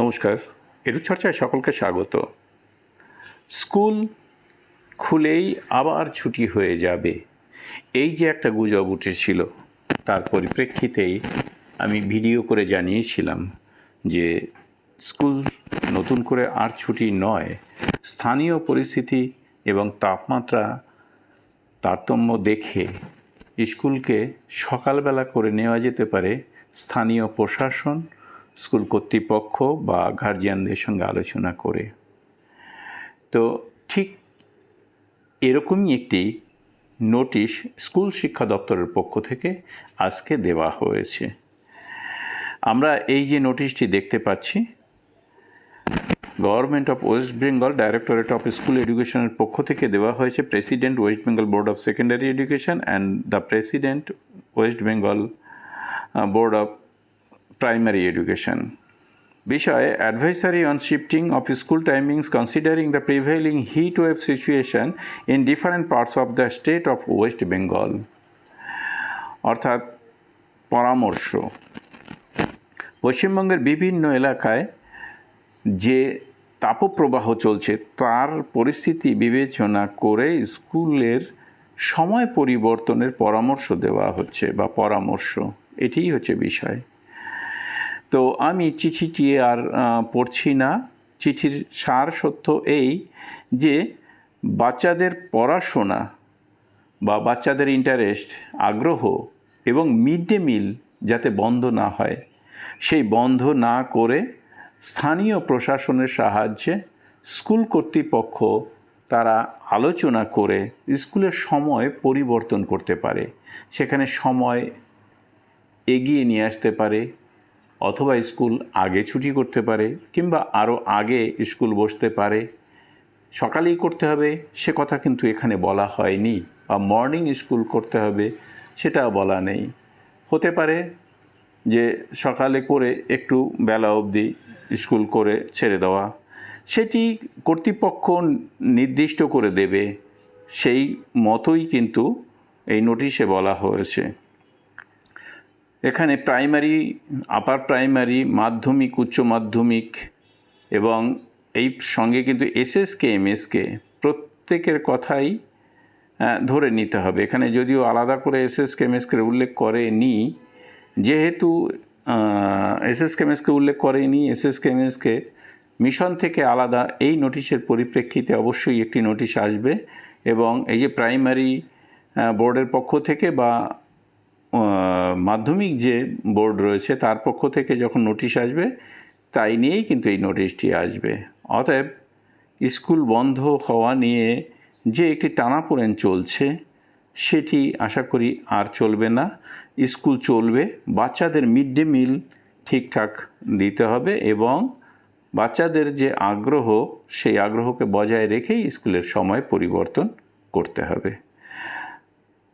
নমস্কার চর্চায় সকলকে স্বাগত। স্কুল খুলেই আবার ছুটি হয়ে যাবে। এই যে একটা গুজব উঠেছিল, তার পরিপ্রেক্ষিতেই আমি ভিডিও করে জানিয়েছিলাম যে স্কুল নতুন করে আর ছুটি নয়, স্থানীয় পরিস্থিতি এবং তাপমাত্রা তারতম্য দেখে স্কুলকে সকালবেলা করে নেওয়া যেতে পারে স্থানীয় প্রশাসন স্কুল কর্তৃপক্ষ বা গার্জিয়ানদের সঙ্গে আলোচনা করে। তো ঠিক এরকমই একটি নোটিশ স্কুল শিক্ষা দপ্তরের পক্ষ থেকে আজকে দেওয়া হয়েছে। আমরা এই যে নোটিশটি দেখতে পাচ্ছি government of West Bengal directorate of school এডুকেশনের পক্ষ থেকে দেওয়া হয়েছে। President West Bengal board of secondary education and the president West Bengal board of primary education বিষয় advisory on shifting of school timings considering the prevailing heat wave situation in different parts of the state of West Bengal অর্থাৎ পরামর্শ। পশ্চিমবঙ্গের বিভিন্ন এলাকায় যে তাপপ্রবাহ চলছে, তার পরিস্থিতি বিবেচনা করে স্কুলের সময় পরিবর্তনের পরামর্শ দেওয়া হচ্ছে বা পরামর্শ। এটিই হচ্ছে বিষয়। তো আমি চিঠিটি আর পড়ছি না। চিঠির সার সত্য এই যে বাচ্চাদের পড়াশোনা বা বাচ্চাদের ইন্টারেস্ট আগ্রহ এবং মিড ডে মিল যাতে বন্ধ না হয়, সেই বন্ধ না করে স্থানীয় প্রশাসনের সাহায্যে স্কুল কর্তৃপক্ষ তারা আলোচনা করে স্কুলের সময় পরিবর্তন করতে পারে। সেখানে সময় এগিয়ে নিয়ে আসতে পারে। অথবা স্কুল আগে ছুটি করতে পারে কিংবা আরও আগে স্কুল বসতে পারে। সকালেই করতে হবে, সে কথা কিন্তু এখানে বলা হয়নি। বা মর্নিং স্কুল করতে হবে, সেটাও বলা নেই। হতে পারে যে সকালে করে একটু বেলা অবধি স্কুল করে ছেড়ে দেওয়া। সেটি কর্তৃপক্ষ নির্দিষ্ট করে দেবে। সেই মতোই কিন্তু এই নোটিশে বলা হয়েছে। এখানে প্রাইমারি আপার প্রাইমারি মাধ্যমিক, উচ্চ মাধ্যমিক এবং এই সঙ্গে কিন্তু এসএসকে এমএসকে প্রত্যেকের কথাই ধরে নিতে হবে। এখানে যদিও আলাদা করে এসএসকে এমএসকে উল্লেখ করেনি, যেহেতু এসএসকে এমএসকে উল্লেখ করেনি এসএসকে এমএসকে মিশন থেকে আলাদা, এই নোটিশের পরিপ্রেক্ষিতে অবশ্যই একটি নোটিশ আসবে এবং এই যে প্রাইমারি বোর্ডের পক্ষ থেকে বা মাধ্যমিক যে বোর্ড রয়েছে তার পক্ষ থেকে যখন নোটিশ আসবে, তাই নিয়েই কিন্তু এই নোটিশটি আসবে। অতএব স্কুল বন্ধ হওয়া নিয়ে যে একটি টানাপোড়েন চলছে, সেটি আশা করি আর চলবে না। স্কুল চলবে, বাচ্চাদের মিড ডে মিল ঠিকঠাক দিতে হবে এবং বাচ্চাদের যে আগ্রহ, সেই আগ্রহকে বজায় রেখেই স্কুলের সময় পরিবর্তন করতে হবে।